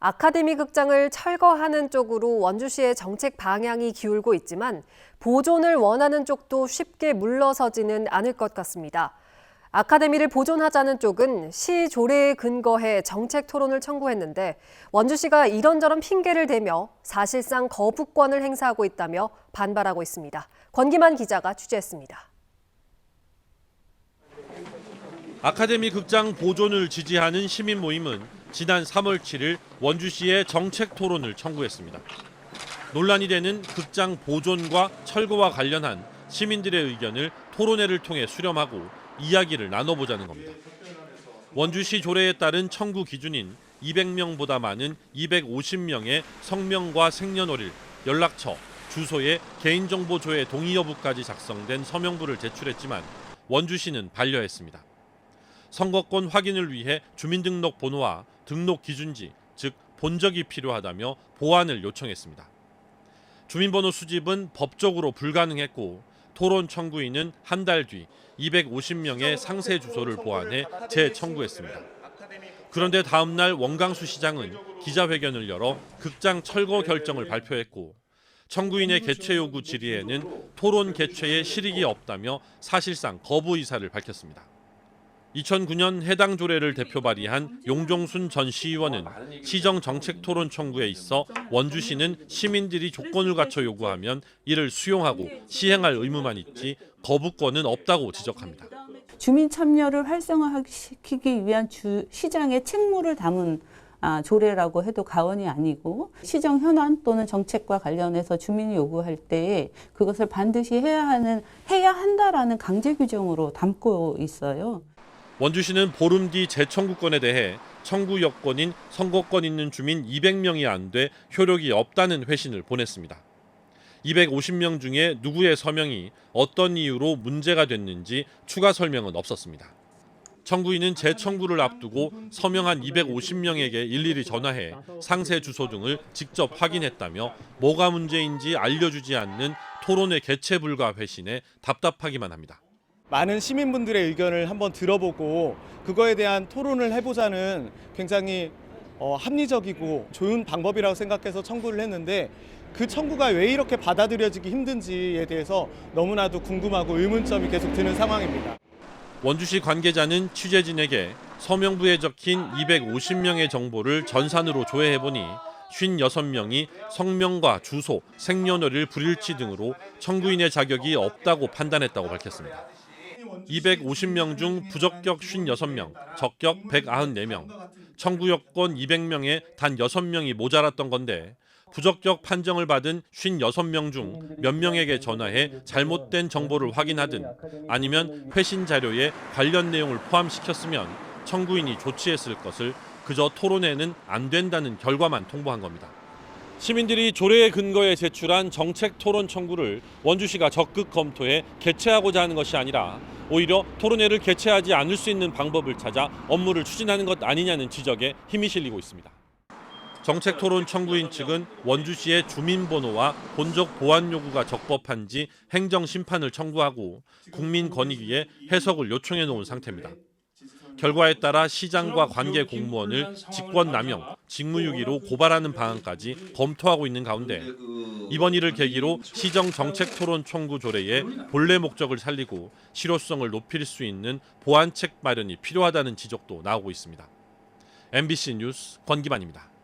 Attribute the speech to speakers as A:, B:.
A: 아카데미 극장을 철거하는 쪽으로 원주시의 정책 방향이 기울고 있지만 보존을 원하는 쪽도 쉽게 물러서지는 않을 것 같습니다. 아카데미를 보존하자는 쪽은 시 조례에 근거해 정책 토론을 청구했는데 원주시가 이런저런 핑계를 대며 사실상 거부권을 행사하고 있다며 반발하고 있습니다. 권기만 기자가 취재했습니다.
B: 아카데미 극장 보존을 지지하는 시민 모임은 지난 3월 7일 원주시에 정책 토론을 청구했습니다. 논란이 되는 극장 보존과 철거와 관련한 시민들의 의견을 토론회를 통해 수렴하고 이야기를 나눠보자는 겁니다. 원주시 조례에 따른 청구 기준인 200명보다 많은 250명의 성명과 생년월일, 연락처, 주소에 개인정보 조회 동의 여부까지 작성된 서명부를 제출했지만 원주시는 반려했습니다. 선거권 확인을 위해 주민등록 번호와 등록 기준지, 즉 본적이 필요하다며 보완을 요청했습니다. 주민번호 수집은 법적으로 불가능했고 토론 청구인은 한 달 뒤 250명의 상세 주소를 보완해 재청구했습니다. 그런데 다음 날 원강수 시장은 기자회견을 열어 극장 철거 결정을 발표했고 청구인의 개최 요구 질의에는 토론 개최에 실익이 없다며 사실상 거부 의사를 밝혔습니다. 2009년 해당 조례를 대표 발의한 용종순 전 시의원은 시정 정책 토론 청구에 있어 원주시는 시민들이 조건을 갖춰 요구하면 이를 수용하고 시행할 의무만 있지 거부권은 없다고 지적합니다.
C: 주민 참여를 활성화시키기 위한 주 시장의 책무를 담은 아, 조례라고 해도 과언이 아니고 시정 현안 또는 정책과 관련해서 주민이 요구할 때에 그것을 반드시 해야 하는 해야 한다라는 강제 규정으로 담고 있어요.
B: 원주시는 보름 뒤 재청구권에 대해 청구 여건인 선거권 있는 주민 200명이 안 돼 효력이 없다는 회신을 보냈습니다. 250명 중에 누구의 서명이 어떤 이유로 문제가 됐는지 추가 설명은 없었습니다. 청구인은 재청구를 앞두고 서명한 250명에게 일일이 전화해 상세 주소 등을 직접 확인했다며 뭐가 문제인지 알려주지 않는 토론회 개최 불가 회신에 답답하기만 합니다.
D: 많은 시민분들의 의견을 한번 들어보고 그거에 대한 토론을 해보자는 굉장히 어, 합리적이고 좋은 방법이라고 생각해서 청구를 했는데 그 청구가 왜 이렇게 받아들여지기 힘든지에 대해서 너무나도 궁금하고 의문점이 계속 드는 상황입니다.
B: 원주시 관계자는 취재진에게 서명부에 적힌 250명의 정보를 전산으로 조회해보니 56명이 성명과 주소, 생년월일 불일치 등으로 청구인의 자격이 없다고 판단했다고 밝혔습니다. 250명 중 부적격 56명, 적격 194명, 청구 여건 200명에 단 6명이 모자랐던 건데 부적격 판정을 받은 56명 중 몇 명에게 전화해 잘못된 정보를 확인하든 아니면 회신 자료에 관련 내용을 포함시켰으면 청구인이 조치했을 것을 그저 토론회는 안 된다는 결과만 통보한 겁니다. 시민들이 조례의 근거에 제출한 정책 토론 청구를 원주시가 적극 검토해 개최하고자 하는 것이 아니라 오히려 토론회를 개최하지 않을 수 있는 방법을 찾아 업무를 추진하는 것 아니냐는 지적에 힘이 실리고 있습니다. 정책 토론 청구인 측은 원주시의 주민번호와 본적 보완 요구가 적법한지 행정 심판을 청구하고 국민권익위에 해석을 요청해 놓은 상태입니다. 결과에 따라 시장과 관계 공무원을 직권 남용, 직무유기로 고발하는 방안까지 검토하고 있는 가운데 이번 일을 계기로 시정 정책 토론 청구 조례의 본래 목적을 살리고 실효성을 높일 수 있는 보완책 마련이 필요하다는 지적도 나오고 있습니다. MBC 뉴스 권기만입니다.